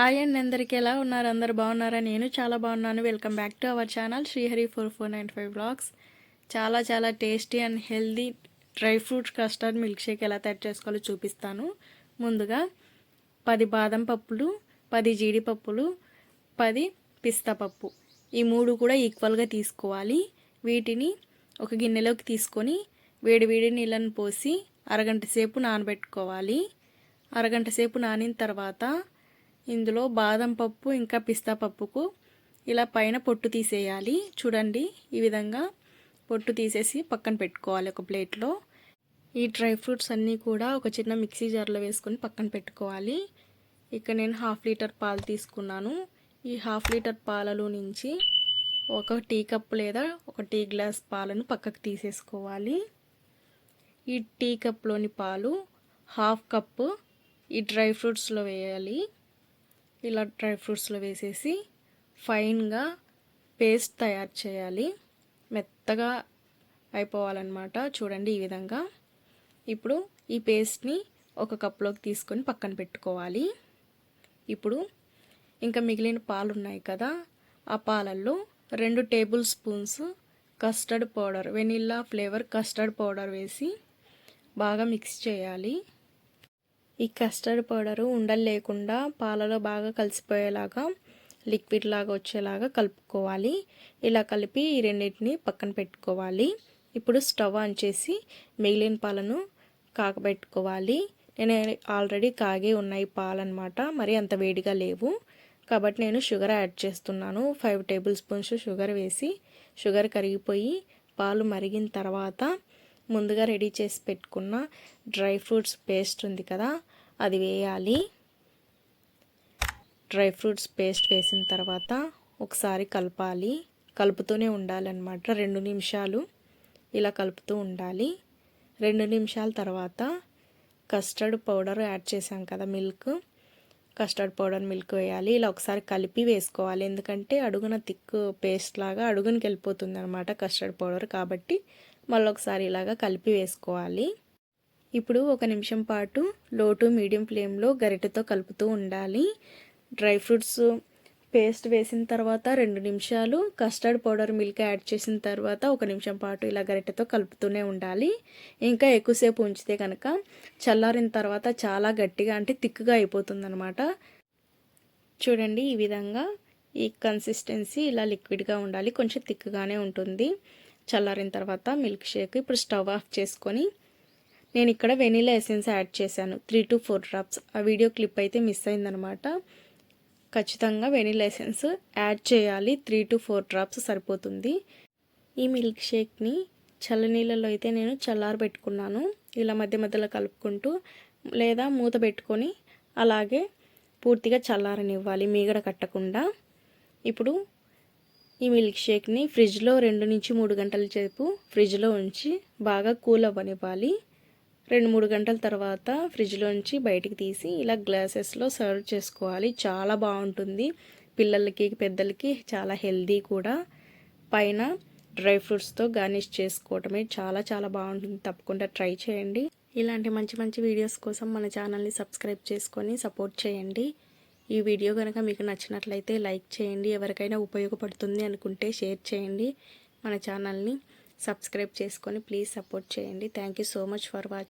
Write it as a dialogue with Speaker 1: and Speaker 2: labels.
Speaker 1: Hi and అందరికీ. ఎలా ఉన్నారు? అందరు బాగున్నారా? నేను చాలా బాగున్నాను. Welcome back to our channel Srihari four four nine five blogs చాలా చాలా tasty and healthy dry fruits custard milkshake ఎలా తయారు చేసుకోవాలో చూపిస్తాను. ముందుగా పది బాదం పప్పులు పది జీడిపప్పులు పది పిస్తా పప్పు. ఈ మూడు కూడా ఈక్వల్గా తీసుకోవాలి. వీటిని ఒక గిన్నెలోకి తీసుకొని వేడి వేడి నీళ్ళని పోసి అరగంట సేపు నానబెట్టుకోవాలి. అరగంట సేపు నానిన తర్వాత ఇందులో బాదం పప్పు ఇంకా పిస్తా పప్పుకు ఇలా పైన పొట్టు తీసేయాలి. చూడండి ఈ విధంగా పొట్టు తీసేసి పక్కన పెట్టుకోవాలి ఒక ప్లేట్లో. ఈ డ్రై ఫ్రూట్స్ అన్నీ కూడా ఒక చిన్న మిక్సీ జార్లో వేసుకొని పక్కన పెట్టుకోవాలి. ఇక్కడ నేను హాఫ్ లీటర్ పాలు తీసుకున్నాను. ఈ హాఫ్ లీటర్ పాలలో నుంచి ఒక టీ కప్ లేదా ఒక టీ గ్లాస్ పాలను పక్కకు తీసేసుకోవాలి. ఈ టీ కప్లోని పాలు హాఫ్ కప్పు ఈ డ్రై ఫ్రూట్స్లో వేయాలి. ఇలా డ్రై ఫ్రూట్స్లో వేసేసి ఫైన్గా పేస్ట్ తయారు చేయాలి. మెత్తగా అయిపోవాలన్నమాట. చూడండి ఈ విధంగా. ఇప్పుడు ఈ పేస్ట్ని ఒక కప్లోకి తీసుకొని పక్కన పెట్టుకోవాలి. ఇప్పుడు ఇంకా మిగిలిన పాలు ఉన్నాయి కదా ఆ పాలల్లో రెండు tablespoons custard powder vanilla flavour custard powder వేసి బాగా మిక్స్ చేయాలి. ఈ కస్టర్డ్ పౌడరు ఉండలు లేకుండా పాలలో బాగా కలిసిపోయేలాగా లిక్విడ్ లాగా వచ్చేలాగా కలుపుకోవాలి. ఇలా కలిపి ఈ రెండింటిని పక్కన పెట్టుకోవాలి. ఇప్పుడు స్టవ్ ఆన్ చేసి మిగిలిన పాలను కాకబెట్టుకోవాలి నేను ఆల్రెడీ కాగే ఉన్నాయి పాలన్నమాట మరి అంత వేడిగా లేవు. కాబట్టి నేను షుగర్ యాడ్ చేస్తున్నాను. ఫైవ్ టేబుల్ స్పూన్స్ షుగర్ వేసి షుగర్ కరిగిపోయి పాలు మరిగిన తర్వాత ముందుగా రెడీ చేసి పెట్టుకున్న డ్రై ఫ్రూట్స్ పేస్ట్ ఉంది కదా అది వేయాలి. డ్రై ఫ్రూట్స్ పేస్ట్ వేసిన తర్వాత ఒకసారి కలపాలి. కలుపుతూనే ఉండాలన్నమాట రెండు నిమిషాలు ఇలా కలుపుతూ ఉండాలి. రెండు నిమిషాల తర్వాత కస్టర్డ్ పౌడర్ యాడ్ చేసాం కదా మిల్క్. కస్టర్డ్ పౌడర్ మిల్క్ వేయాలి. ఇలా ఒకసారి కలిపి వేసుకోవాలి. ఎందుకంటే అడుగున థిక్ పేస్ట్ లాగా అడుగునికి వెళ్ళిపోతుంది అనమాట కస్టర్డ్ పౌడర్ కాబట్టి మళ్ళీ ఒకసారి ఇలాగా కలిపి వేసుకోవాలి. ఇప్పుడు ఒక నిమిషం పాటు లో టు మీడియం ఫ్లేమ్లో గరిటెతో కలుపుతూ ఉండాలి. డ్రై ఫ్రూట్స్ పేస్ట్ వేసిన తర్వాత రెండు నిమిషాలు కస్టర్డ్ పౌడర్ మిల్క్ యాడ్ చేసిన తర్వాత ఒక నిమిషం పాటు ఇలా గరిటెతో కలుపుతూనే ఉండాలి. ఇంకా ఎక్కువసేపు ఉంచితే కనుక చల్లారిన తర్వాత చాలా గట్టిగా అంటే థిక్గా అయిపోతుంది అనమాట చూడండి ఈ విధంగా ఈ కన్సిస్టెన్సీ ఇలా లిక్విడ్గా ఉండాలి. కొంచెం థిక్గానే ఉంటుంది. చల్లారిన తర్వాత మిల్క్ షేక్ ఇప్పుడు స్టవ్ ఆఫ్ చేసుకొని నేను ఇక్కడ వెనీలా ఎసెన్స్ యాడ్ చేశాను. త్రీ టు ఫోర్ డ్రాప్స్ ఆ వీడియో క్లిప్ అయితే మిస్ అయిందనమాట ఖచ్చితంగా వెనీలా ఎసెన్స్ యాడ్ చేయాలి. త్రీ టు ఫోర్ డ్రాప్స్ సరిపోతుంది. ఈ మిల్క్ షేక్ని చల్లనీళ్ళలో అయితే నేను చల్లారబెట్టుకున్నాను. ఇలా మధ్య మధ్యలో కలుపుకుంటూ లేదా మూత పెట్టుకొని అలాగే పూర్తిగా చల్లారనివ్వాలి. మీగడ కట్టకుండా. ఇప్పుడు ఈ మిల్క్ షేక్ని ఫ్రిడ్జ్లో రెండు నుంచి మూడు గంటల సేపు ఫ్రిడ్జ్లో ఉంచి బాగా కూల్ అవ్వనివ్వాలి. రెండు మూడు గంటల తర్వాత ఫ్రిడ్జ్లోంచి బయటికి తీసి ఇలా గ్లాసెస్లో సర్వ్ చేసుకోవాలి. చాలా బాగుంటుంది. పిల్లలకి పెద్దలకి చాలా హెల్దీ కూడా. పైన డ్రై ఫ్రూట్స్తో గార్నిష్ చేసుకోవటమే చాలా చాలా బాగుంటుంది. తప్పకుండా ట్రై చేయండి. ఇలాంటి మంచి మంచి వీడియోస్ కోసం మన ఛానల్ని సబ్స్క్రైబ్ చేసుకొని సపోర్ట్ చేయండి. ఈ వీడియో కనుక మీకు నచ్చినట్లయితే లైక్ చేయండి ఎవరికైనా ఉపయోగపడుతుంది అనుకుంటే షేర్ చేయండి. మన ఛానల్ని సబ్స్క్రైబ్ చేసుకొని ప్లీజ్ సపోర్ట్ చేయండి. Thank so much for watching